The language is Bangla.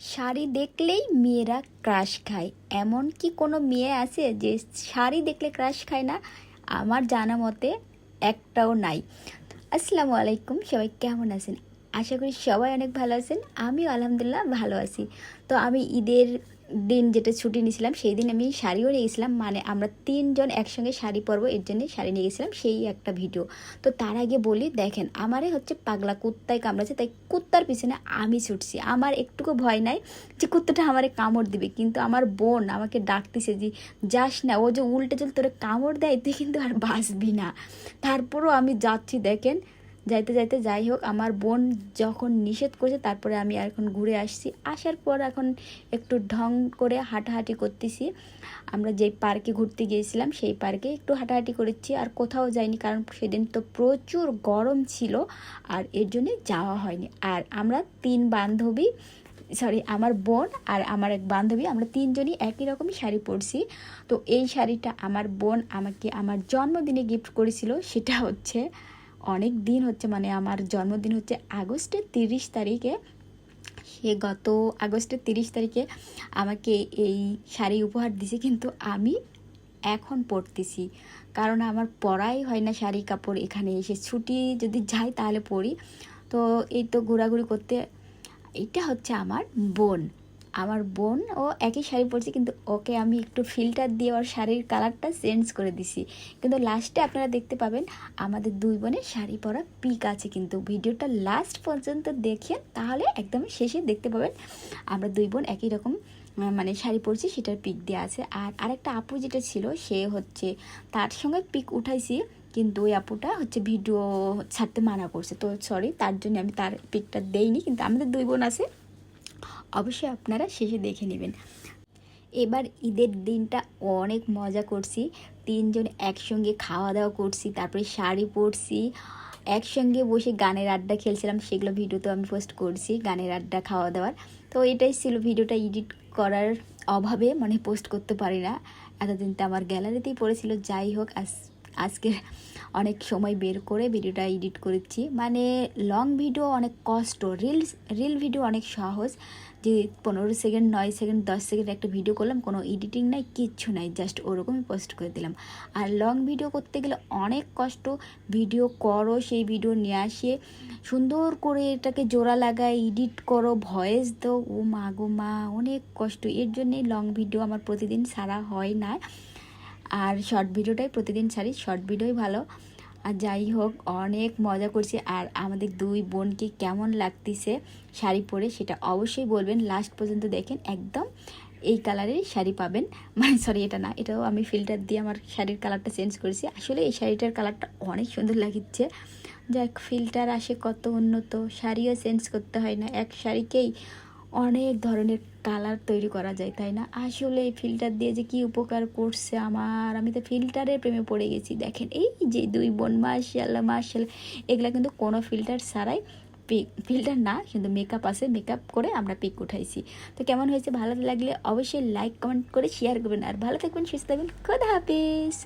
শাড়ি দেখলেই মেয়েরা ক্রাশ খায়। এমন কি কোনো মেয়ে আছে যে শাড়ি দেখলে ক্রাশ খায় না, আমার জানা মতে একটাও নাই। আসসালামু আলাইকুম, সবাই কেমন আছেন? আশা করি সবাই অনেক ভালো আছেন আমি আলহামদুলিল্লাহ ভালো আছি। তো আমি ঈদের দিন যেটা ছুটি নিয়েছিলাম, সেই দিন আমি শাড়িও নিয়ে গেছিলাম মানে আমরা তিনজন একসঙ্গে শাড়ি পরবো, এর জন্য শাড়ি নিয়ে গেছিলাম, সেই একটা ভিডিও। তো তার আগে বলি, দেখেন, আমারে হচ্ছে পাগলা কুত্তায় কামড়াচ্ছে, তাই কুত্তার পিছনে আমি ছুটছি। আমার একটুকু ভয় নাই যে কুত্তাটা আমারে কামড় দিবে, কিন্তু আমার বোন আমাকে ডাকতেছে যে, যাস না, ও যে উল্টে চল তোরে কামড় দেয়, তুই কিন্তু আর বাঁচবি না। তারপরও আমি যাচ্ছি, দেখেন যাইতে যাইতে যাই হোক, আমার বোন যখন নিষেধ করেছে, তারপরে আমি এখন ঘুরে আসছি। আসার পর এখন একটু ঢং করে হাঁটাহাঁটি করতেছি। আমরা যেই পার্কে ঘুরতে গিয়েছিলাম, সেই পার্কে একটু হাঁটাহাঁটি করেছি আর কোথাও যাইনি, কারণ সেদিন তো প্রচুর গরম ছিল আর এর জন্যে যাওয়া হয়নি। আর আমরা তিন বান্ধবী সরি আমার বোন আর আমার এক বান্ধবী, আমরা তিনজনই একই রকমই শাড়ি পরছি। তো এই শাড়িটা আমার বোন আমাকে আমার জন্মদিনে গিফট করেছিল, সেটা হচ্ছে অনেক দিন হচ্ছে মানে আমার জন্মদিন হচ্ছে আগস্টের তিরিশ তারিখে। সে গত আগস্টের তিরিশ তারিখে আমাকে এই শাড়ি উপহার দিছে কিন্তু আমি এখন পরতেছি। কারণ আমার পরাই হয় না শাড়ি কাপড় এখানে এসে। ছুটি যদি যাই তাহলে পরি। তো এই তো ঘোরাঘুরি করতে এটা হচ্ছে আমার বোন। আমার বোন, ও একই শাড়ি পরছে, কিন্তু ওকে আমি একটু ফিল্টার দিয়ে ওর শাড়ির কালারটা চেঞ্জ করে দিছি। কিন্তু লাস্টে আপনারা দেখতে পাবেন, আমাদের দুই বোনের শাড়ি পরা পিক আছে কিন্তু। ভিডিওটা লাস্ট পর্যন্ত দেখেন, তাহলে একদম শেষে দেখতে পাবেন, আমরা দুই বোন একই রকম মানে শাড়ি পরছি, সেটার পিক দেওয়া আছে। আর আরেকটা আপু যেটা ছিল, সে হচ্ছে, তার সঙ্গে পিক উঠাইছি, কিন্তু ওই আপুটা হচ্ছে ভিডিও ছাড়তে মানা করছে। তো সরি তার জন্য আমি তার পিকটা দেইনি, কিন্তু আমাদের দুই বোন আছে। অবশ্যই আপনারা শেষে দেখে নেবেন। এবার ঈদের দিনটা অনেক মজা করছি। তিনজন একসঙ্গে খাওয়া দাওয়া করছি, তারপরে শাড়ি পরছি। একসঙ্গে বসে গানের আড্ডা খেলছিলাম, সেগুলো ভিডিওতে আমি পোস্ট করছি, গানের আড্ডা খাওয়া দাওয়ার তো এটাই ছিল ভিডিওটা এডিট করার অভাবে মানে পোস্ট করতে পারি না। এতদিন তো আমার গ্যালারিতেই পড়েছিল, যাই হোক, আজ আজকে অনেক সময় বের করে ভিডিওটা এডিট করেছি। মানে লং ভিডিও অনেক কষ্ট রিলস রিল ভিডিও অনেক সহজ। যে পনেরো সেকেন্ড নয় সেকেন্ড দশ সেকেন্ড একটা ভিডিও করলাম, কোনো এডিটিং নাই, কিচ্ছু নাই জাস্ট ওরকমই পোস্ট করে দিলাম। আর লং ভিডিও করতে গেলে অনেক কষ্ট ভিডিও করো, সেই ভিডিও নিয়ে আসে। সুন্দর করে এটাকে জোড়া লাগায় এডিট করো ভয়েস দো ও মা গো মা, অনেক কষ্ট। এর জন্যই লং ভিডিও আমার প্রতিদিন সারা হয় না। আর শর্ট ভিডিওটাই প্রতিদিন ছাড়ি শর্ট ভিডিওই ভালো। আর যাই হোক, অনেক মজা করছি। আর আমাদের দুই বোনকে কেমন লাগতেছে শাড়ি পরে সেটা অবশ্যই বলবেন। লাস্ট পর্যন্ত দেখেন, একদম এই কালারের শাড়ি পাবেন। মানে সরি এটা না, এটাও আমি ফিল্টার দিয়ে আমার শাড়ির কালারটা চেঞ্জ করেছি। আসলে এই শাড়িটার কালারটা অনেক সুন্দর লাগিচ্ছে যাক ফিল্টার আসে কত উন্নত, শাড়িও চেঞ্জ করতে হয় না। এক শাড়িকেই অনেক ধরনের কালার তৈরি করা যায়, তাই না? আসলে এই ফিল্টার দিয়ে যে কি উপকার করছে আমার, আমি তো ফিল্টারের প্রেমে পড়ে গেছি। দেখেন, এই যে দুই বোন মার্শাল্লাহ মার্শাল্লাহ এগুলা কিন্তু কোনো ফিল্টার ছাড়াই পিক ফিল্টার না, কিন্তু মেকআপ আছে মেকআপ করে আমরা পিক উঠাইছি। তো কেমন হয়েছে? ভালো লাগলে অবশ্যই লাইক কমেন্ট করে শেয়ার করবেন। আর ভালো থাকবেন, সুস্থ থাকবেন। খোদা হাফিজ!